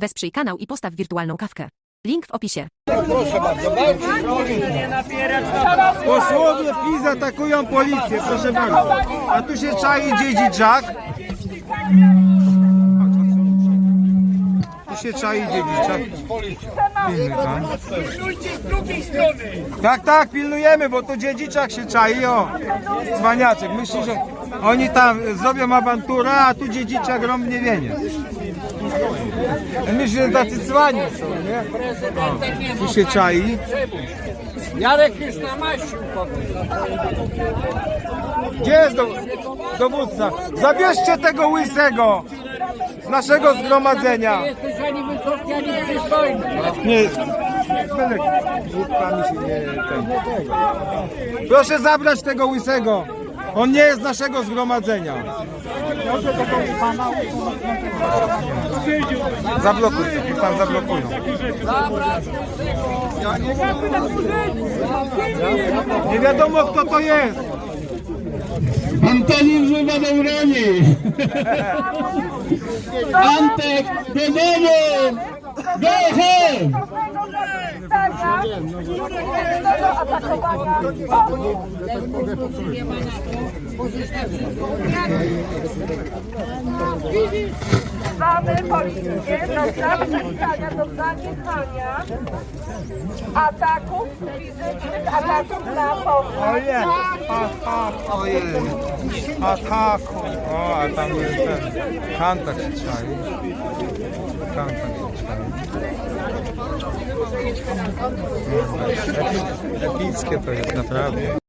Wesprzyj kanał i postaw wirtualną kawkę. Link w opisie. Posłowie PiS atakują policję, proszę bardzo. A tu się czai dziedziczak. Tu się czai dziedziczak. Pilnuj pan. Tak, tak, pilnujemy, bo tu dziedziczak się czai, o. Cwaniaczek, myśli, że oni tam zrobią awanturę, a tu dziedziczak rąbnie wienie. Myślę, że tacy cwani są, nie? O, tu się czai. Jarek już namaścił Gdzie jest do, dowódca? Zabierzcie tego łysego z naszego zgromadzenia. Jesteś ani wysoki, ani przystojny. Nie. Proszę zabrać tego łysego. On nie jest z naszego zgromadzenia. Zablokuj, niech pan zablokują. Nie wiadomo kto to jest. Antonin Żuba do broni! Antek do domu! Jai Mamy policję na znak przestania do zaniechania ataków fizycznych, ataków na. Ojej, a, ojej, ataku. O, a tam jest ten, kantak się czai. Kantak się czai. Epi- Epickie to jest naprawdę.